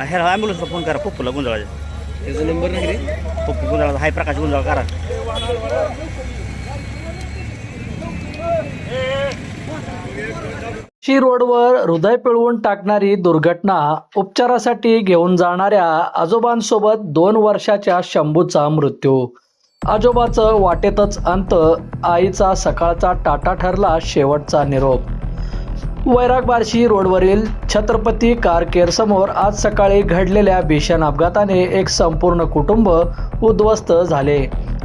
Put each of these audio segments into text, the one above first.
ह्याला ॲम्ब्युलन्सला फोन करा पप्पूला गुंजळाच्या त्याचा नंबर नाही रे. पप्पू गुंजळा हाय प्रकाश गुंजळ करा. शी रोडवर हृदय पिळवून टाकणारी दुर्घटना उपचारासाठी घेऊन जाणाऱ्या आजोबांसोबत दोन वर्षाच्या शंभूचा मृत्यू. आजोबाचं वाटेतच अंत आईचा सकाळचा टाटा ठरला शेवटचा निरोप. वैराग बार्शी रोडवरील छत्रपती कार केअर समोर आज सकाळी घडलेल्या भीषण अपघाताने एक संपूर्ण कुटुंब उद्ध्वस्त झाले.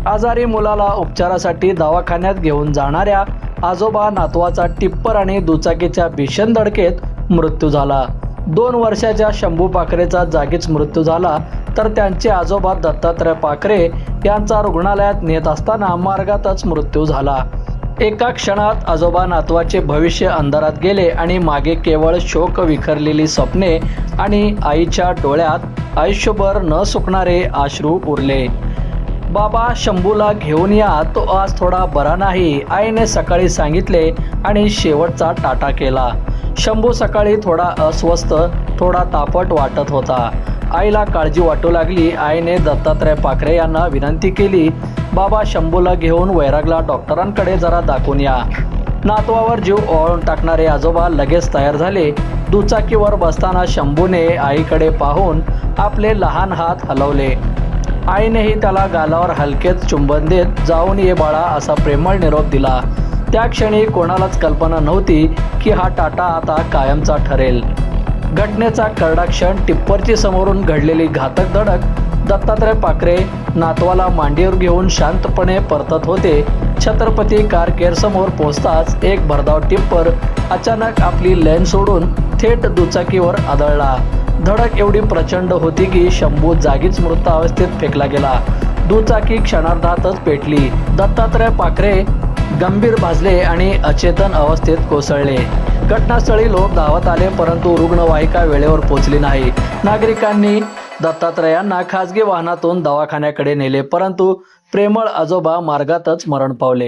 आजारी मुलाला उपचारासाठी दवाखान्यात घेऊन जाणाऱ्या आजोबा नातवाचा टिप्पर आणि दुचाकीच्या भीषण धडकेत मृत्यू झाला. दोन वर्षाच्या शंभू पाखरेचा जागीच मृत्यू झाला तर त्यांचे आजोबा दत्तात्रय पाखरे यांचा रुग्णालयात नेत असताना मार्गातच मृत्यू झाला. एका क्षणात आजोबा नातवाचे भविष्य अंधारात गेले आणि मागे केवळ शोक विखरलेली स्वप्ने आणि आईच्या डोळ्यात आयुष्यभर न सुकणारे आश्रू उरले. बाबा शंभूला घेऊन या तो आज थोडा बरा नाही आईने सकाळी सांगितले आणि शेवटचा टाटा केला. शंभू सकाळी थोडा अस्वस्थ थोडा तापट वाटत होता. आईला काळजी वाटू लागली. आईने दत्तात्रय पाखरे यांना विनंती केली बाबा शंभूला घेऊन वैरागला डॉक्टरांकडे जरा दाखवून या. नातवावर जीव ओळून टाकणारे आजोबा लगेच तयार झाले. दुचाकीवर बसताना शंभूने आईकडे पाहून आपले लहान हात हलवले. आईनेही त्याला गालावर हलकेच चुंबन देत जाऊन ये बाळा असा प्रेमळ निरोप दिला. त्या क्षणी कोणालाच कल्पना नव्हती की हा टाटा आता कायमचा ठरेल. घटनेचा करडा क्षण टिप्परची समोरून घडलेली घातक धडक दत्तात्रय पाखरे नातवाला मांडीवर घेऊन शांतपणे परतत होते. छत्रपती कार केअरसमोर पोहोचताच एक भरधाव टिप्पर अचानक आपली लेन सोडून थेट दुचाकीवर आदळला. धडक एवढी प्रचंड होती की शंभू जागीच मृत अवस्थेत फेकला गेला. दुचाकी क्षणार्धातच पेटली. दत्तात्रय पाखरे गंभीर भाजले आणि अचेतन अवस्थेत कोसळले. घटनास्थळी लोक धावत आले परंतु रुग्णवाहिका वेळेवर पोहोचली नाही. नागरिकांनी दत्तात्रयांना खासगी वाहनातून दवाखान्याकडे नेले परंतु प्रेमळ आजोबा मार्गातच मरण पावले.